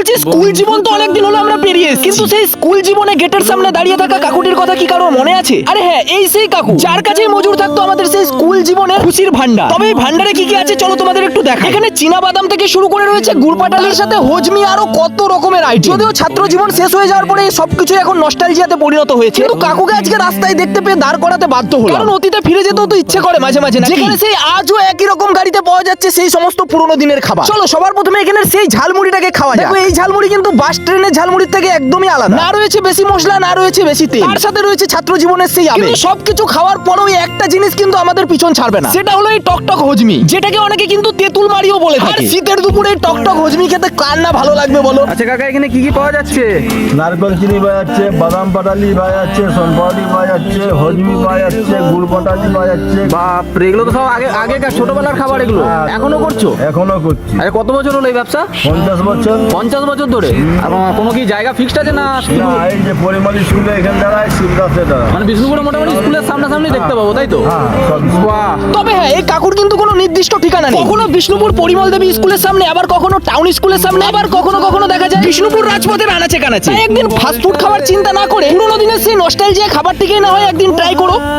বলছি স্কুল জীবন তো অনেকদিন হলো আমরা পেরিয়ে এসেছি। কিন্তু সেই স্কুল জীবনে গেটের সামনে দাঁড়িয়ে থাকা কাকুটির কথা কি কারও মনে আছে? আরে হ্যাঁ এই সেই কাকু। যার কাছেই মজুর থাকতো আমাদের সেই স্কুল জীবনে খুশির ভান্ডার তবে এই ভান্ডারে কি কি আছে চলো তোমাদের একটু দেখা এখানে চীনা বাদাম থেকে শুরু করে রয়েছে গুড় পাটালির সাথে হজমি আরও কত রকমের আইটেম যদিও ছাত্র জীবন শেষ হয়ে যাওয়ার পরে এই সবকিছু এখন নস্টালজিয়াতে পরিণত হয়েছে। কিন্তু কাকুকে আজকে রাস্তায় দেখতে পেয়ে দাঁড় করাতে বাধ্য হলো কারণ অতীতে ফিরে যেতেও তো ইচ্ছে করে মাঝে মাঝে যেখানে সেই আজও একই রকম গাড়িতে পাওয়া যাচ্ছে সেই সমস্ত পুরনো দিনের খাবার। চলো সবার প্রথমে এখানে সেই ঝালমুড়িটাকে খাওয়া যায় দেখো এই ঝালমুড়ি কিন্তু বাস ট্রেনের ঝালমুড়ির থেকে একদমই আলাদা। না রয়েছে বেশি মশলা না রয়েছে বেশি তেল। তার সাথে রয়েছে ছাত্র জীবনের সেই আবেগ। সবকিছু খাওয়ার পরেও একটা জিনিস কিন্তু আমাদের পিছন ছাড়বে না। সেটা হলো এই টকটক হজমি। যেটাকে অনেকে কিন্তু তেঁতুল মারিও বলে থাকে। শীতের দুপুরে এই টকটক হজমি খেতে কার না ভালো লাগবে বলো? আচ্ছা কাকা এখানে কি কি পাওয়া যাচ্ছে? নারকেল চিনি পাওয়া যাচ্ছে বাদাম পাটালি পাওয়া যাচ্ছে সোনপাপড়ি পাওয়া যাচ্ছে হজমি পাওয়া যাচ্ছে গুড় পাটালি পাওয়া যাচ্ছে। বাপ রে, এগুলো তো সব আগে আগেকার ছোটবেলার খাবার এগুলো। এখনও করছ? এখনও করছি। আরে কত বছর হলো এই ব্যবসা? পঞ্চাশ বছর। পঞ্চাশ বছর ধরে? কোনো কি জায়গা ফিক্সড আছে না এই যে পরিমল স্কুলে এখানে দাঁড়ায় শিবদাসে দাঁড়ায় মানে বিষ্ণুপুরে মোটামুটি স্কুলের সামনাসামনি দেখতে পাবো তাই তো? হ্যাঁ তবে হ্যাঁ এই কাকুর কিন্তু কোনো নির্দিষ্ট ঠিকানা নেই। কখনো বিষ্ণুপুর পরিমল দেবী স্কুলের সামনে আবার কখনো টাউন স্কুলের সামনে আবার কখনো কখনো দেখা যায়? বিষ্ণুপুর রাজপথের আনাচে কানাচে। একদিন ফাস্ট ফুড খাবার চিন্তা না করে পুরোনো দিনের সেই নস্টালজিয়া খাবারটিকে না হয় একদিন ট্রাই করো।